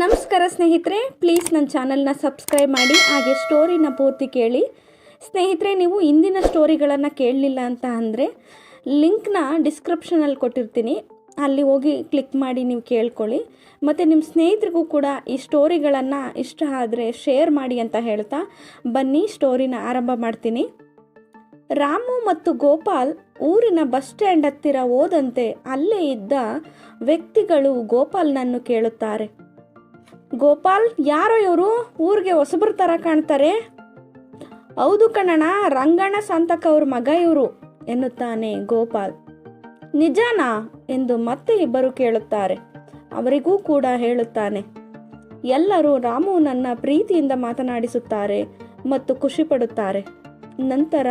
ನಮಸ್ಕಾರ ಸ್ನೇಹಿತರೆ ಪ್ಲೀಸ್ ನನ್ನ ಚಾನಲ್ನ ಸಬ್ಸ್ಕ್ರೈಬ್ ಮಾಡಿ, ಹಾಗೆ ಸ್ಟೋರಿನ ಪೂರ್ತಿ ಕೇಳಿ. ಸ್ನೇಹಿತರೆ, ನೀವು ಇಂದಿನ ಸ್ಟೋರಿಗಳನ್ನು ಕೇಳಲಿಲ್ಲ ಅಂತ ಅಂದರೆ ಲಿಂಕ್ನ ಡಿಸ್ಕ್ರಿಪ್ಷನಲ್ಲಿ ಕೊಟ್ಟಿರ್ತೀನಿ. ಅಲ್ಲಿ ಹೋಗಿ ಕ್ಲಿಕ್ ಮಾಡಿ ನೀವು ಕೇಳ್ಕೊಳ್ಳಿ. ಮತ್ತು ನಿಮ್ಮ ಸ್ನೇಹಿತರಿಗೂ ಕೂಡ ಈ ಸ್ಟೋರಿಗಳನ್ನು ಇಷ್ಟ ಆದರೆ ಶೇರ್ ಮಾಡಿ ಅಂತ ಹೇಳ್ತಾ, ಬನ್ನಿ ಸ್ಟೋರಿನ ಆರಂಭ ಮಾಡ್ತೀನಿ. ರಾಮು ಮತ್ತು ಗೋಪಾಲ್ ಊರಿನ ಬಸ್ ಸ್ಟ್ಯಾಂಡ್ ಹತ್ತಿರ ಹೋದಂತೆ ಅಲ್ಲೇ ಇದ್ದ ವ್ಯಕ್ತಿಗಳು ಗೋಪಾಲ್ನನ್ನು ಕೇಳುತ್ತಾರೆ. ಗೋಪಾಲ್, ಯಾರೋ ಇವರು ಊರಿಗೆ ಹೊಸಬ್ರ ಥರ ಕಾಣ್ತಾರೆ. ಹೌದು ಕಣಣ ರಂಗಣ್ಣ ಸಾಂತಕ ಅವ್ರ ಮಗ ಇವರು ಎನ್ನುತ್ತಾನೆ ಗೋಪಾಲ್. ನಿಜಾನಾ ಎಂದು ಮತ್ತೆ ಇಬ್ಬರು ಕೇಳುತ್ತಾರೆ. ಅವರಿಗೂ ಕೂಡ ಹೇಳುತ್ತಾನೆ. ಎಲ್ಲರೂ ರಾಮುನನ್ನ ಪ್ರೀತಿಯಿಂದ ಮಾತನಾಡಿಸುತ್ತಾರೆ ಮತ್ತು ಖುಷಿಪಡುತ್ತಾರೆ ನಂತರ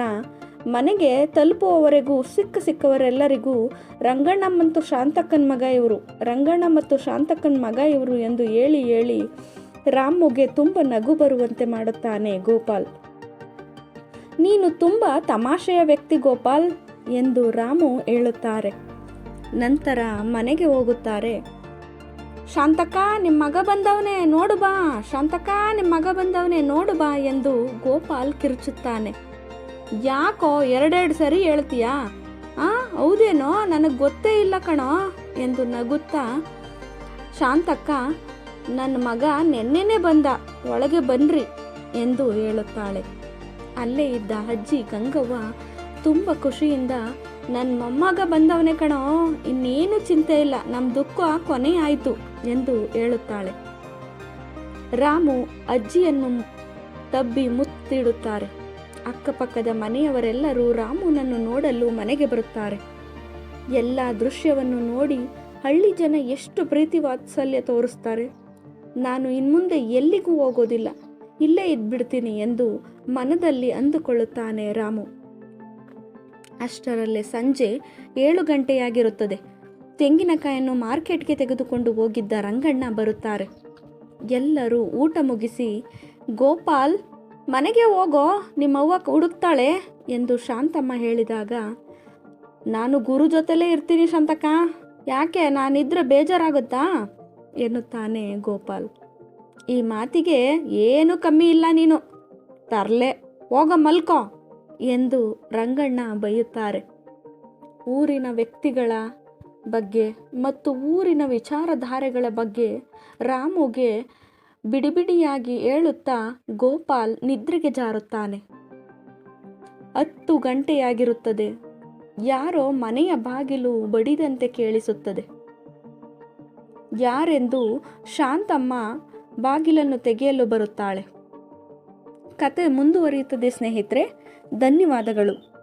ಮನೆಗೆ ತಲುಪುವವರೆಗೂ, ಸಿಕ್ಕ ಸಿಕ್ಕವರೆಲ್ಲರಿಗೂ ರಂಗಣ್ಣ ಮತ್ತು ಶಾಂತಕ್ಕನ ಮಗ ಇವರು. ರಂಗಣ್ಣ ಮತ್ತು ಶಾಂತಕ್ಕನ ಮಗ ಇವರು ಎಂದು ಹೇಳಿ ಹೇಳಿ ರಾಮುಗೆ ತುಂಬ ನಗು ಬರುವಂತೆ ಮಾಡುತ್ತಾನೆ ಗೋಪಾಲ್. ನೀನು ತುಂಬ ತಮಾಷೆಯ ವ್ಯಕ್ತಿ ಗೋಪಾಲ್ ಎಂದು ರಾಮು ಹೇಳುತ್ತಾರೆ. ನಂತರ ಮನೆಗೆ ಹೋಗುತ್ತಾರೆ. ಶಾಂತಕ್ಕ ನಿಮ್ಮ ಮಗ ಬಂದವನೇ, ನೋಡು ಬಾ. ಶಾಂತಕ್ಕ ನಿಮ್ಮ ಮಗ ಬಂದವನೇ, ನೋಡು ಬಾ ಎಂದು ಗೋಪಾಲ್ ಕಿರುಚುತ್ತಾನೆ. ಯಾಕೋ ಎರಡೆರಡು ಸರಿ ಹೇಳ್ತೀಯಾ? ಆ, ಹೌದೇನೋ? ನನಗೆ ಗೊತ್ತೇ ಇಲ್ಲ ಕಣೋ, ಎಂದು ನಗುತ್ತಾ. ಶಾಂತಕ್ಕ ನನ್ನ ಮಗ ನೆನ್ನೆನೇ ಬಂದ, ಒಳಗೆ ಬನ್ರಿ, ಎಂದು ಹೇಳುತ್ತಾಳೆ. ಅಲ್ಲೇ ಇದ್ದ ಅಜ್ಜಿ ಗಂಗವ್ವ ತುಂಬ ಖುಷಿಯಿಂದ ನನ್ನ ಮೊಮ್ಮಗ ಬಂದವನೇ ಕಣೋ, ಇನ್ನೇನು ಚಿಂತೆ ಇಲ್ಲ ನಮ್ಮ ದುಃಖ ಕೊನೆ ಆಯಿತು, ಎಂದು ಹೇಳುತ್ತಾಳೆ. ರಾಮು ಅಜ್ಜಿಯನ್ನು ತಬ್ಬಿ ಮುತ್ತಿಡುತ್ತಾರೆ. ಅಕ್ಕಪಕ್ಕದ ಮನೆಯವರೆಲ್ಲರೂ ರಾಮುನನ್ನು ನೋಡಲು ಮನೆಗೆ ಬರುತ್ತಾರೆ. ಎಲ್ಲ ದೃಶ್ಯವನ್ನು ನೋಡಿ ಹಳ್ಳಿ ಜನ ಎಷ್ಟು ಪ್ರೀತಿ ವಾತ್ಸಲ್ಯ ತೋರಿಸ್ತಾರೆ. ನಾನು ಇನ್ಮುಂದೆ ಎಲ್ಲಿಗೂ ಹೋಗೋದಿಲ್ಲ, ಇಲ್ಲೇ ಇದ್ಬಿಡ್ತೀನಿ ಎಂದು ಮನದಲ್ಲಿ ಅಂದುಕೊಳ್ಳುತ್ತಾನೆ ರಾಮು. ಅಷ್ಟರಲ್ಲೇ ಸಂಜೆ ಏಳು ಗಂಟೆಯಾಗಿರುತ್ತದೆ. ತೆಂಗಿನಕಾಯನ್ನು ಮಾರ್ಕೆಟ್ಗೆ ತೆಗೆದುಕೊಂಡು ಹೋಗಿದ್ದ ರಂಗಣ್ಣ ಬರುತ್ತಾರೆ. ಎಲ್ಲರೂ ಊಟ ಮುಗಿಸಿ ಗೋಪಾಲ್ ಮನೆಗೆ ಹೋಗೋ ನಿಮ್ಮವ್ವ ಹುಡುಕ್ತಾಳೆ ಎಂದು ಶಾಂತಮ್ಮ ಹೇಳಿದಾಗ, ನಾನು ಗುರು ಜೊತೆಲೇ ಇರ್ತೀನಿ ಶಾಂತಕ್ಕ. ಯಾಕೆ? ನಾನಿದ್ರೆ ಬೇಜಾರಾಗುತ್ತಾ? ಎನ್ನುತ್ತಾನೆ ಗೋಪಾಲ್. ಈ ಮಾತಿಗೆ ಏನು ಕಮ್ಮಿ ಇಲ್ಲ ನೀನು. ತರಲೆ, ಹೋಗ ಮಲ್ಕೋ ಎಂದು ರಂಗಣ್ಣ ಬೈಯುತ್ತಾರೆ. ಊರಿನ ವ್ಯಕ್ತಿಗಳ ಬಗ್ಗೆ ಮತ್ತು ಊರಿನ ವಿಚಾರಧಾರೆಗಳ ಬಗ್ಗೆ ರಾಮುಗೆ ಬಿಡಿಬಿಡಿಯಾಗಿ ಏಳುತ್ತಾ ಗೋಪಾಲ್ ನಿದ್ರೆಗೆ ಜಾರುತ್ತಾನೆ. ಹತ್ತು ಗಂಟೆಯಾಗಿರುತ್ತದೆ. ಯಾರೋ ಮನೆಯ ಬಾಗಿಲು ಬಡಿದಂತೆ ಕೇಳಿಸುತ್ತದೆ. ಯಾರೆಂದು ಶಾಂತಮ್ಮ ಬಾಗಿಲನ್ನು ತೆಗೆಯಲು ಬರುತ್ತಾಳೆ. ಕತೆ ಮುಂದುವರಿಯುತ್ತದೆ ಸ್ನೇಹಿತರೆ, ಧನ್ಯವಾದಗಳು.